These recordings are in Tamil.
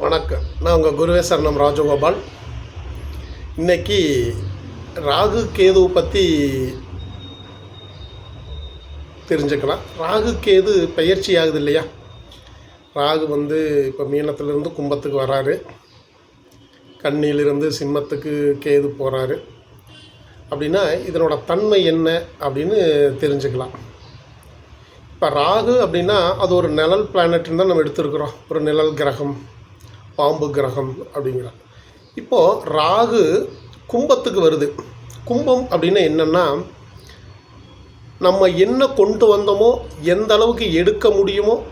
வணக்கம். நான் உங்கள் குருவே சரணம் ராஜகோபால். இன்னைக்கு ராகு கேது பற்றி தெரிஞ்சுக்கலாம். ராகு கேது பயிற்சி ஆகுது இல்லையா? ராகு வந்து இப்போ மீனத்திலிருந்து கும்பத்துக்கு வராரு. கண்ணியிலிருந்து சிம்மத்துக்கு கேது போகிறாரு அப்படின்னா இதனோட தன்மை என்ன அப்படின்னு தெரிஞ்சுக்கலாம். இப்போ ராகு அப்படின்னா அது ஒரு நிழல் பிளானட்னு தான் நம்ம எடுத்துருக்குறோம். ஒரு நிழல் கிரகம். பாம்பு கிரகம் அப்படிங்கிறோம் இப்போது ராகு கும்பத்துக்கு வருது. கும்பம் அப்படின்னா என்னென்னா நம்ம என்ன கொண்டு வந்தோமோ எந்த அளவுக்கு எடுக்க முடியுமோ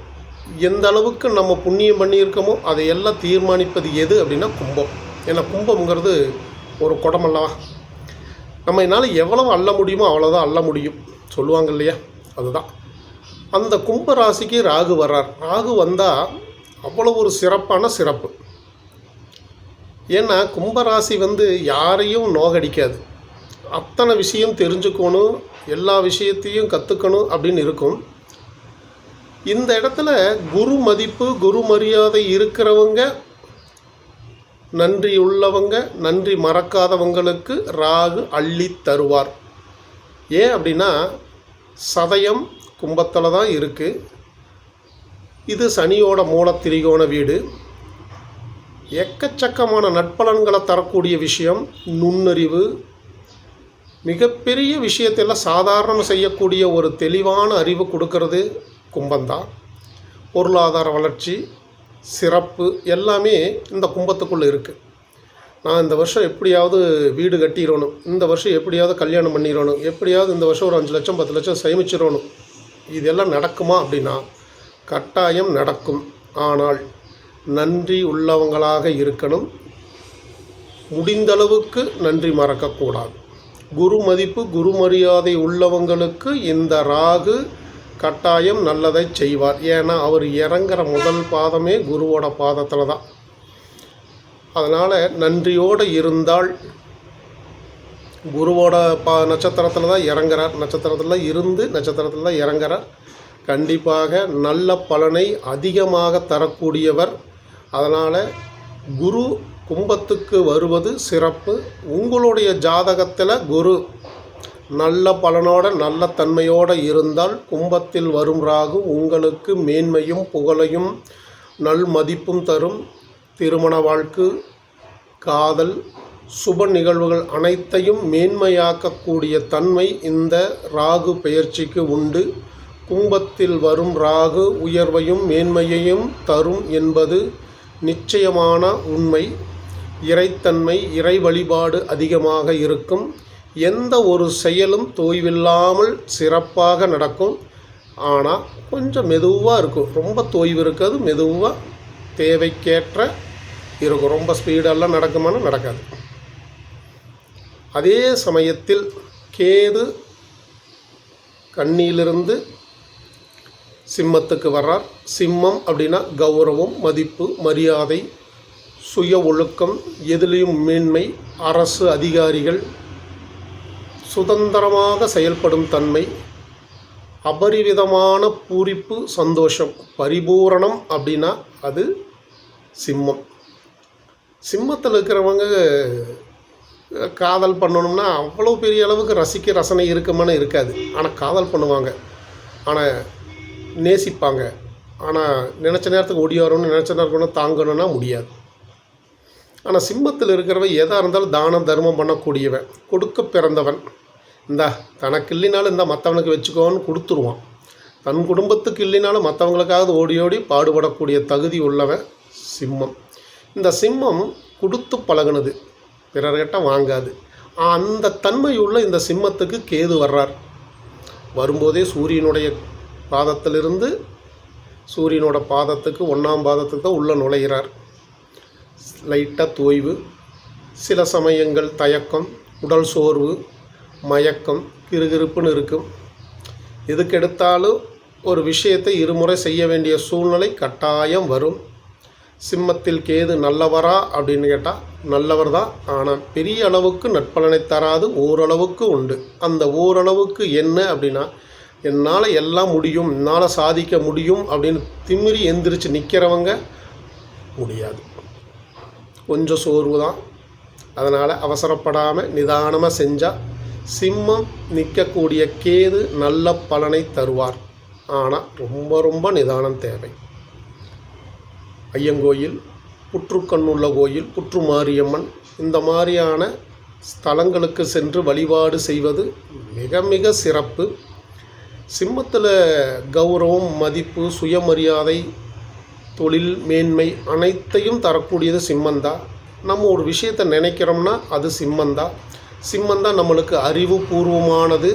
எந்த அளவுக்கு நம்ம புண்ணியம் பண்ணியிருக்கோமோ அதை எல்லாம் தீர்மானிப்பது எது அப்படின்னா கும்பம். ஏன்னா கும்பம்ங்கிறது ஒரு குடமல்லவா நம்ம என்னால் எவ்வளவு அள்ள முடியுமோ அவ்வளோதான் அள்ள முடியும். சொல்லுவாங்க இல்லையா? அதுதான். அந்த கும்ப ராசிக்கு ராகு வர்றார். ராகு வந்தால் அவ்வளோ ஒரு சிறப்பான சிறப்பு. ஏன்னா கும்பராசி வந்து யாரையும் நோகடிக்காது. அத்தனை விஷயம் தெரிஞ்சுக்கணும் எல்லா விஷயத்தையும் கற்றுக்கணும் அப்படின்னு இருக்கும். இந்த இடத்துல குரு மதிப்பு குரு மரியாதை இருக்கிறவங்க நன்றி உள்ளவங்க நன்றி மறக்காதவங்களுக்கு ராகு அள்ளி தருவார். ஏன் அப்படின்னா சதயம் கும்பத்தில் தான் இருக்குது இது சனியோட மூல திரிகோண வீடு. எக்கச்சக்கமான நட்பலன்களை தரக்கூடிய விஷயம் நுண்ணறிவு. மிகப்பெரிய விஷயத்தெல்லாம் சாதாரணம் செய்யக்கூடிய ஒரு தெளிவான அறிவு கொடுக்கறது கும்பந்தான் பொருளாதார வளர்ச்சி சிறப்பு எல்லாமே இந்த கும்பத்துக்குள்ளே இருக்குது நான் இந்த வருஷம் எப்படியாவது வீடு கட்டிடணும் இந்த வருஷம் எப்படியாவது கல்யாணம் பண்ணிடணும் எப்படியாவது இந்த வருஷம் ஒரு அஞ்சு லட்சம் பத்து லட்சம் சேமிச்சிடணும். இதெல்லாம் நடக்குமா அப்படின்னா கட்டாயம் நடக்கும். ஆனால் நன்றி உள்ளவங்களாக இருக்கணும். முடிந்தளவுக்கு நன்றி மறக்கக்கூடாது. குரு மதிப்பு குரு மரியாதை உள்ளவங்களுக்கு இந்த ராகு கட்டாயம் நல்லதை செய்வார். ஏன்னா அவர் இறங்குற முதல் பாதமே குருவோட பாதத்தில் தான். அதனால் நன்றியோடு இருந்தால் குருவோட பா நட்சத்திரத்தில் தான் இறங்குறார். நட்சத்திரத்தில் இருந்து நட்சத்திரத்தில் தான் இறங்குறார். கண்டிப்பாக நல்ல பலனை அதிகமாக தரக்கூடியவர். அதனால் குரு கும்பத்துக்கு வருவது சிறப்பு. உங்களுடைய ஜாதகத்தில் குரு நல்ல பலனோட நல்ல தன்மையோடு இருந்தால் கும்பத்தில் வரும் ராகு உங்களுக்கு மேன்மையும் புகழையும் நல் மதிப்பும் தரும். திருமண வாழ்க்கை காதல் சுப நிகழ்வுகள் அனைத்தையும் மேன்மையாக்கக்கூடிய தன்மை இந்த ராகு பெயர்ச்சிக்கு உண்டு. கும்பத்தில் வரும் ராகு உயர்வையும் மேன்மையையும் தரும் என்பது நிச்சயமான உண்மை. இறைத்தன்மை இறை வழிபாடு அதிகமாக இருக்கும். எந்த ஒரு செயலும் தோய்வில்லாமல் சிறப்பாக நடக்கும். ஆனால் கொஞ்சம் மெதுவாக இருக்கும். ரொம்ப தோய்வு இருக்காது மெதுவாக தேவைக்கேற்ற இருக்கும். ரொம்ப ஸ்பீடெல்லாம் நடக்குமானு நடக்காது. அதே சமயத்தில் கேது கண்ணியிலிருந்து சிம்மத்துக்கு வர்றார். சிம்மம் அப்படின்னா கௌரவம் மதிப்பு மரியாதை சுய ஒழுக்கம் எதிலையும் மேன்மை அரசு அதிகாரிகள் சுதந்திரமாக செயல்படும் தன்மை அபரிவிதமான பூரிப்பு சந்தோஷம். பரிபூரணம் அப்படின்னா அது சிம்மம். சிம்மத்தில் இருக்கிறவங்க காதல் பண்ணணும்னா அவ்வளோ பெரிய அளவுக்கு ரசிக்க ரசனை இருக்குமான்னு இருக்காது. ஆனால் காதல் பண்ணுவாங்க. ஆனால் நேசிப்பாங்க. ஆனால் நினச்ச நேரத்துக்கு ஓடி வரணும்னு நினச்ச நேரத்துக்கு தாங்கணும்னா முடியாது. ஆனால் சிம்மத்தில் இருக்கிறவன் எதாக இருந்தாலும் தானம் தர்மம் பண்ணக்கூடியவன். கொடுக்க பிறந்தவன். இந்தா தனக்கு இல்லைனாலும் இந்த மற்றவனுக்கு வச்சுக்கோன்னு கொடுத்துருவான். தன் குடும்பத்துக்கு இல்லைனாலும் மற்றவங்களுக்காவது ஓடி ஓடி பாடுபடக்கூடிய தகுதி உள்ளவன் சிம்மம். இந்த சிம்மம் கொடுத்து பழகுனது. பிறர்கிட்ட வாங்காது. அந்த தன்மையுள்ள இந்த சிம்மத்துக்கு கேது வர்றார். வரும்போதே சூரியனுடைய பாதத்திலிருந்து சூரியனோட பாதத்துக்கு ஒன்றாம் பாதத்துக்கு தான் உள்ளே நுழைகிறார் லைட்டாக தோய்வு சில சமயங்கள் தயக்கம் உடல் சோர்வு மயக்கம் கிறுகிறுப்புன்னு இருக்கும். எதுக்கெடுத்தாலும் ஒரு விஷயத்தை இருமுறை செய்ய வேண்டிய சூழ்நிலை கட்டாயம் வரும். சிம்மத்தில் கேது நல்லவரா அப்படின்னு கேட்டால் நல்லவர் தான். ஆனால் பெரிய அளவுக்கு நட்பலனை தராது ஓரளவுக்கு உண்டு. அந்த ஓரளவுக்கு என்ன அப்படின்னா என்னால் எல்லாம் முடியும் என்னால் சாதிக்க முடியும் அப்படின்னு திமிரி எந்திரிச்சு நிற்கிறவங்க முடியாது. கொஞ்சம் சோர்வு தான். அதனால் அவசரப்படாமல் நிதானமாக செஞ்சால் சிம்மம் நிற்கக்கூடிய கேது நல்ல பலனை தருவார். ஆனால் ரொம்ப ரொம்ப நிதானம் தேவை. ஐயங்கோயில் புற்றுக்கண்ணுள்ள கோயில் புற்று மாரியம்மன் இந்த மாதிரியான ஸ்தலங்களுக்கு சென்று வழிபாடு செய்வது மிக மிக சிறப்பு. சிம்மத்தில் கௌரவம் மதிப்பு சுயமரியாதை தொழில் மேன்மை அனைத்தையும் தரக்கூடியது சிம்மந்தான் நம்ம ஒரு விஷயத்தை நினைக்கிறோம்னா அது சிம்மந்தான் சிம்மந்தான் நம்மளுக்கு அறிவுபூர்வமானது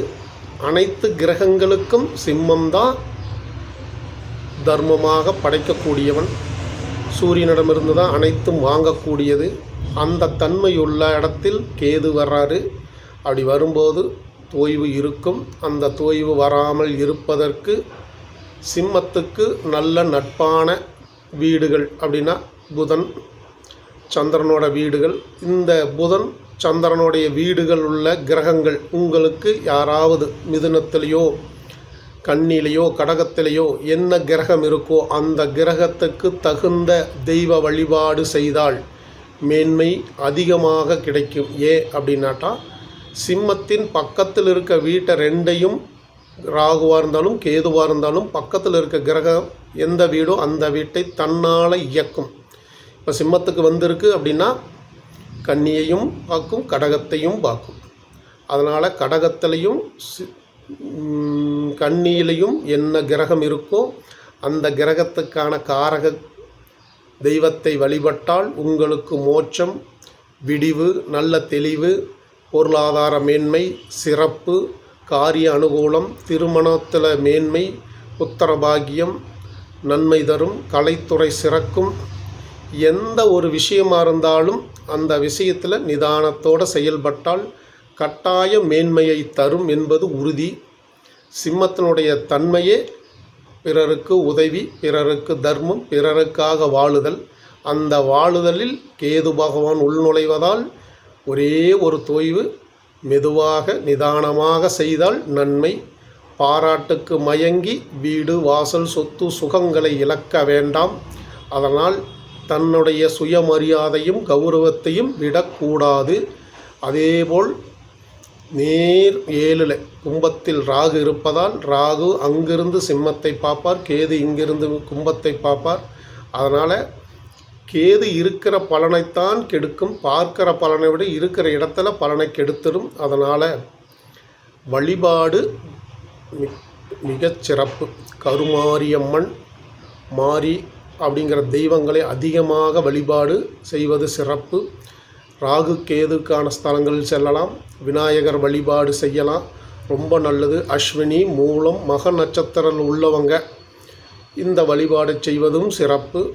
அனைத்து கிரகங்களுக்கும் சிம்மம்தான் தர்மமாக படைக்கக்கூடியவன். சூரியனிடமிருந்து தான் அனைத்தும் வாங்கக்கூடியது. அந்த தன்மையுள்ள இடத்தில் கேது வர்றாரு. அப்படி வரும்போது தோய்வு இருக்கும். அந்த தோய்வு வராமல் இருப்பதற்கு சிம்மத்துக்கு நல்ல நட்பான வீடுகள் அப்படின்னா புதன் சந்திரனோட வீடுகள். இந்த புதன் சந்திரனுடைய வீடுகள் உள்ள கிரகங்கள் உங்களுக்கு யாராவது மிதுனத்திலேயோ கண்ணிலேயோ கடகத்திலேயோ என்ன கிரகம் இருக்கோ அந்த கிரகத்துக்கு தகுந்த தெய்வ வழிபாடு செய்தால் மேன்மை அதிகமாக கிடைக்கும். ஏ அப்படின்னாட்டா சிம்மத்தின் பக்கத்தில் இருக்க வீட்டை ரெண்டையும் ராகுவாக இருந்தாலும் கேதுவாக இருந்தாலும் பக்கத்தில் இருக்க கிரகம் எந்த வீடோ அந்த வீட்டை தன்னால் இயக்கும். இப்போ சிம்மத்துக்கு வந்திருக்கு அப்படின்னா கன்னியையும் பார்க்கும் கடகத்தையும் பார்க்கும் அதனால் கடகத்திலையும் சி- கன்னியிலையும் என்ன கிரகம் இருக்கோ அந்த கிரகத்துக்கான காரக தெய்வத்தை வழிபட்டால் உங்களுக்கு மோட்சம் விடிவு நல்ல தெளிவு பொருளாதார மேன்மை சிறப்பு காரிய அனுகூலம் திருமணத்தில் மேன்மை புத்திரபாகியம் நன்மை தரும் கலைத்துறை சிறக்கும். எந்த ஒரு விஷயமாக இருந்தாலும் அந்த விஷயத்தில் நிதானத்தோடு செயல்பட்டால் கட்டாய மேன்மையை தரும் என்பது உறுதி. சிம்மத்தினுடைய தன்மையே பிறருக்கு உதவி பிறருக்கு தர்மம் பிறருக்காக வாழுதல். அந்த வாழுதலில் கேது பகவான் உள்நுழைவதால் ஒரே ஒரு தொய்வு மெதுவாக நிதானமாக செய்தால் நன்மை. பாராட்டுக்கு மயங்கி வீடு வாசல் சொத்து சுகங்களை இழக்க வேண்டாம். அதனால் தன்னுடைய சுயமரியாதையும் கௌரவத்தையும் விடக்கூடாது. அதேபோல் நேர் ஏழில் கும்பத்தில் ராகு இருப்பதால் ராகு அங்கிருந்து சிம்மத்தை பார்ப்பார் கேது இங்கிருந்து கும்பத்தை பார்ப்பார். அதனால் கேது இருக்கிற பலனைத்தான் கெடுக்கும் பார்க்கிற பலனை விட இருக்கிற இடத்துல பலனை கெடுத்துடும். அதனால் வழிபாடு மி- மிகச் சிறப்பு. கருமாரியம்மன் மாரி அப்படிங்கிற தெய்வங்களை அதிகமாக வழிபாடு செய்வது சிறப்பு. ராகு கேதுக்கான ஸ்தலங்களில் செல்லலாம். விநாயகர் வழிபாடு செய்யலாம். ரொம்ப நல்லது. அஸ்வினி மூலம் மக நட்சத்திரம் உள்ளவங்க இந்த வழிபாடு செய்வதும் சிறப்பு.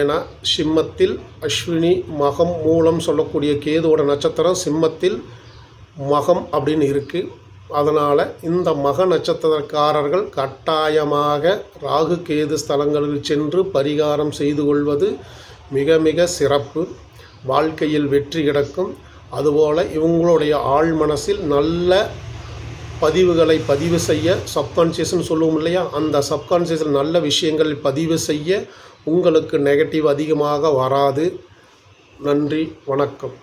ஏன்னா சிம்மத்தில் அஸ்வினி மகம் மூலம் சொல்லக்கூடிய கேதுவோட நட்சத்திரம் சிம்மத்தில் மகம் அப்படின்னு இருக்குது அதனால் இந்த மக நட்சத்திரக்காரர்கள் கட்டாயமாக ராகு கேது ஸ்தலங்களில் சென்று பரிகாரம் செய்து கொள்வது மிக மிக சிறப்பு. வாழ்க்கையில் வெற்றி கிடக்கும். அதுபோல் இவங்களுடைய ஆழ் மனசில் நல்ல பதிவுகளை பதிவு செய்ய சப்கான்சியஸ்ன்னு சொல்லுவோம் இல்லையா? அந்த சப்கான்சியஸில் நல்ல விஷயங்கள் பதிவு செய்ய உங்களுக்கு நெகட்டிவ் அதிகமாக வராது. நன்றி வணக்கம்.